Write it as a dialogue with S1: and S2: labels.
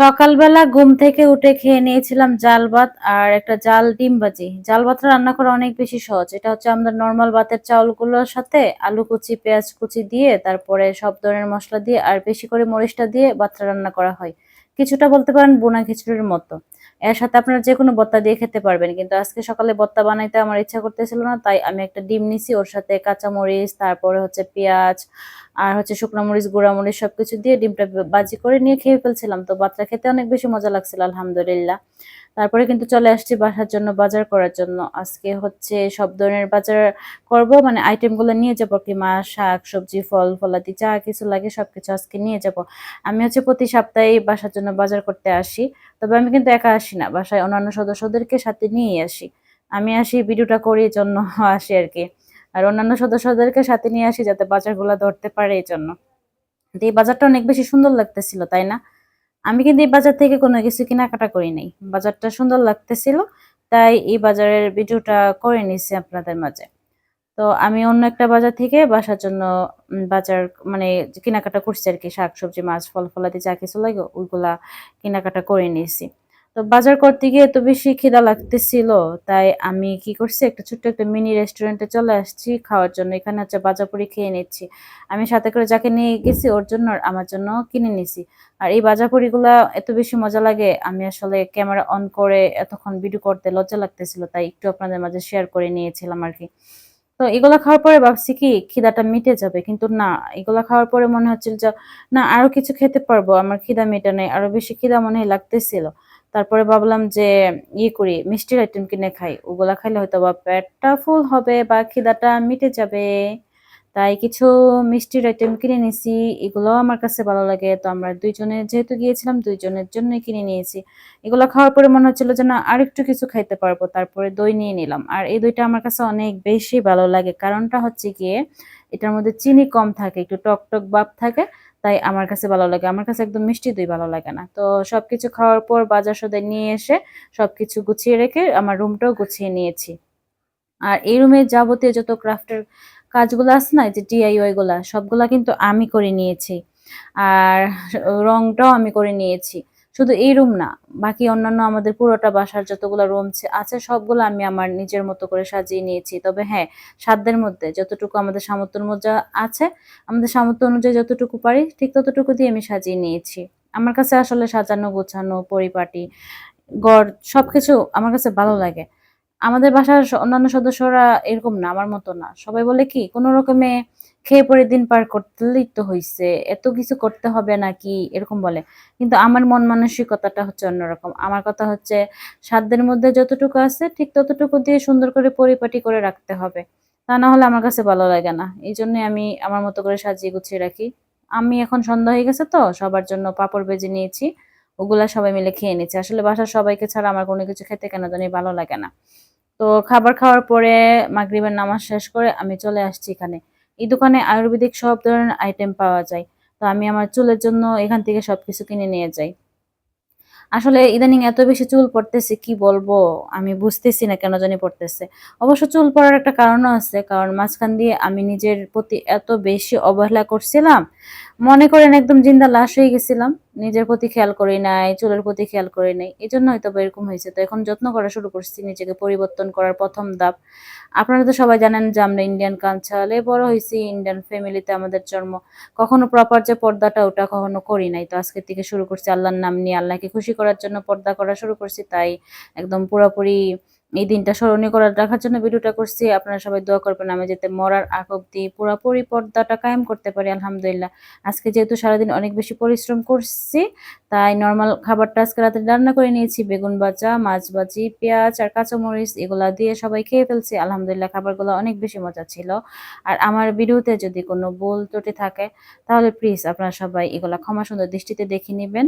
S1: সকালবেলা ঘুম থেকে উঠে খেয়ে নিয়েছিলাম জাল ভাত আর একটা জাল ডিম ভাজি। জাল ভাতটা রান্না করা অনেক বেশি সহজ। এটা হচ্ছে আমাদের নর্মাল ভাতের চাউলগুলোর সাথে আলু কুচি, পেঁয়াজ কুচি দিয়ে, তারপরে সব ধরনের মশলা দিয়ে আর বেশি করে মরিচটা দিয়ে ভাতটা রান্না করা হয়। কিছুটা বলতে পারেন বোনা খিচুড়ির মতো। এর সাথে আপনারা যে কোনো ভর্তা দিয়ে খেতে পারবেন। কিন্তু আজকে সকালে বত্তা বানাইতে আমার ইচ্ছা করতেছিল না, তাই আমি একটা ডিম নিছি, ওর সাথে কাঁচা মরিচ তারপরে হচ্ছে পেঁয়াজ আর হচ্ছে শুকনো মরিচ, গুঁড়া মরিচ সবকিছু দিয়ে ডিমটা বাজি করে নিয়ে খেয়ে ফেলছিলাম। তো বাচ্চা খেতে অনেক বেশি মজা লাগছিল, আলহামদুলিল্লাহ। তারপরে কিন্তু চলে আসছি বাসার জন্য, বাজার করার জন্য। আজকে হচ্ছে সব ধরনের বাজার করব মানে আইটেমগুলো নিয়ে যাব কি মাছ শাক, সবজি, ফল, ফলাদি, যা কিছু লাগে সবকিছু আজকে নিয়ে যাব। আমি হচ্ছে প্রতি সপ্তাহে বাসার জন্য বাজার করতে আসি, তবে আমি কিন্তু একা আসি না, বাসায় অন্যান্য সদস্যদেরকে সাথে নিয়েই আসি। আমি আসি, ভিডিওটা করি জন্য আসি আর কি। আর অন্যান্য সদস্যদেরকে সাথে নিয়ে আসি যাতে বাজারগুলো ধরতে পারে এই জন্য। তো এই বাজারটা অনেক বেশি সুন্দর লাগতেছিল, তাই না? আমি কিন্তু এই বাজার থেকে কোনো কিছু কেনাকাটা করি নাই। বাজারটা সুন্দর লাগতেছিল, তাই এই বাজারের ভিডিওটা করে নিছি আপনাদের মাঝে। তো আমি অন্য একটা বাজার থেকে বাসার জন্য বাজার মানে কেনাকাটা করছি আর কি শাক সবজি মাছ, ফল, ফলাদি, যা কিছু লাগে ওইগুলা কেনাকাটা করে নিয়েছি। তো বাজার করতে গিয়ে এত বেশি খিদা লাগতেছিল, তাই আমি কি করছি, একটা ছোট্ট একটা মিনি রেস্টুরেন্টে চলে আসছি, খাওয়ার জন্য। এখানে হচ্ছে বাজাপুরি খেয়ে নিচ্ছি। আমি সাথে করে যাকে নিয়ে গেছি, ওর জন্য আমার জন্য কিনে নিছি। আর এই বাজাপুরিগুলা এত বেশি মজা লাগে, আমি আসলে ক্যামেরা অন করে এতক্ষণ ভিডিও করতে লজ্জা লাগতেছিল, তাই একটু আপনাদের মাঝে শেয়ার করে নিয়েছিলাম আর কি তো এগুলা খাওয়ার পরে ভাবছি কি, খিদাটা মিটে যাবে, কিন্তু না, এগুলা খাওয়ার পরে মনে হচ্ছিল যে, না, আরও কিছু খেতে পারব, আমার খিদা মেটা নেই আরও বেশি খিদা মনে হয় লাগতেছিল। তারপরে ভাবলাম যে ইয়ে করি মিষ্টির আইটেম কিনে খাই। ওগুলা খাইলে হয়তো বা পেটটা ফুল হবে বা খিদাটা মিটে যাবে। তাই কিছু মিষ্টির আইটেম কিনে নিয়েছি, এগুলোও আমার কাছে ভালো লাগে। তো আমরা দুইজনে যেহেতু গিয়েছিলাম, দুইজনের জন্যই কিনে নিয়েছি। এগুলো খাওয়ার পরে মনে হচ্ছিল যে না আরেকটু কিছু খাইতে পারব, তারপরে দই নিয়ে নিলাম। আর এই দইটা আমার কাছে অনেক বেশি ভালো লাগে। কারণটা হচ্ছে গিয়ে এটার মধ্যে চিনি কম থাকে, একটু টক টক ভাব থাকে। তাই আমার কাছে ভালো লাগে। আমার কাছে একদম মিষ্টি দই ভালো লাগে না। তো সব কিছু খাওয়ার পর বাজার সদে নিয়ে এসে সব কিছু গুছিয়ে রেখে আমার রুমটাও গুছিয়ে নিয়েছি। আর এই রুমে যাবতীয় যত ক্রাফটের কাজগুলো আছে না যে ডিআইওয়াই গুলা, সবগুলা কিন্তু আমি করে নিয়েছি। আর রংটাও আমি করে নিয়েছি। শুধু এই রুম না, বাকি অন্যান্য আমাদের পুরোটা বাসার যতগুলো রুম আছে, সবগুলো আমি আমার নিজের মতো করে সাজিয়ে নিয়েছি। তবে হ্যাঁ সাধ্যের মধ্যে যতটুকু আমাদের সামর্থ্যের মধ্যে আছে, আমাদের সামর্থ্য অনুযায়ী যতটুকু পারি, ঠিক ততটুকু দিয়ে আমি সাজিয়ে নিয়েছি। আমার কাছে আসলে সাজানো, গোছানো, পরিপাটি গড় সব কিছু আমার কাছে ভালো লাগে। আমাদের বাসার অন্যান্য সদস্যরা এরকম না, আমার মতো না। সবাই বলে কি, কোনো রকমে খেয়ে পরে দিন পার করতেই তো হয়েছে এত কিছু করতে হবে নাকি, এরকম বলে। কিন্তু আমার মন মানসিকতাটা হচ্ছে অন্যরকম। আমার কথা হচ্ছে, সাধ্যের মধ্যে যতটুকু আছে, ঠিক ততটুকু দিয়ে সুন্দর করে পরিপাটি করে রাখতে হবে। তা না হলে আমার কাছে ভালো লাগে না। এই জন্য আমি আমার মতো করে সাজিয়ে গুছিয়ে রাখি। আমি এখন সন্ধ্যা হয়ে গেছে তো, সবার জন্য পাপড় বেজে নিয়েছি। ওগুলা সবাই মিলে খেয়ে নিচ্ছে। আসলে বাসার সবাইকে ছাড়া আমার কোনো কিছু খেতে কেন জানি ভালো লাগে না। তো খাবার খাওয়ার পরে মাগরিবের নামাজ শেষ করে আমি চলে আসছি এখানে। এই দোকানে আয়ুর্বেদিক সব ধরনের আইটেম পাওয়া যায়। তো আমি আমার চুলের জন্য এখান থেকে সবকিছু কিনে নিয়ে যাই। আসলে ইদানিং এত বেশি চুল পড়তেছে, কি বলব? আমি বুঝতেছি না কেন জানি পড়তেছে। অবশ্য চুল পড়ার একটা কারণও আছে, কারণ মাঝখান দিয়ে আমি নিজের প্রতি এত বেশি অবহেলা করছিলাম, মনে করেন একদম জিন্দা লাশ হয়ে গেছিলাম। নিজের প্রতি খেয়াল করি নাই, চুলের প্রতি খেয়াল করি নাই এই জন্য হয়তো এরকম হয়েছে। তো এখন যত্ন করা শুরু করছি নিজেকে পরিবর্তন করার প্রথম ধাপ। আপনারা তো সবাই জানেন যে আমরা ইন্ডিয়ান কালচারে বড় হয়েছি ইন্ডিয়ান ফ্যামিলিতে আমাদের জন্ম। কখনো প্রপার যে পর্দাটা, ওটা কখনো করি নাই। তো আজকের থেকে শুরু করছি আল্লাহর নাম নিয়ে, আল্লাহকে খুশি করার জন্য পর্দা করা শুরু করছি। তাই একদম পুরোপুরি এই দিনটা স্মরণীয় করে রাখার জন্য ভিডিওটা করছি। আপনারা সবাই দোয়া করবেন আমি যাতে মরার আগ অব্দি পুরোপুরি পর্দাটা কায়েম করতে পারি, আলহামদুলিল্লাহ। আজকে যেহেতু সারাদিন অনেক বেশি পরিশ্রম করছি, তাই নর্মাল খাবারটা আজকে রাতে রান্না করে নিয়েছি। বেগুন বাজা মাছ ভাজি, পেঁয়াজ আর কাঁচামরিচ এগুলা দিয়ে সবাই খেয়ে ফেলছি। আলহামদুলিল্লাহ খাবারগুলো অনেক বেশি মজা ছিল। আর আমার ভিডিওতে যদি কোনো ভুল ত্রুটি থাকে, তাহলে প্লিজ আপনারা সবাই এগুলা ক্ষমা সুন্দর দৃষ্টিতে দেখে নেবেন।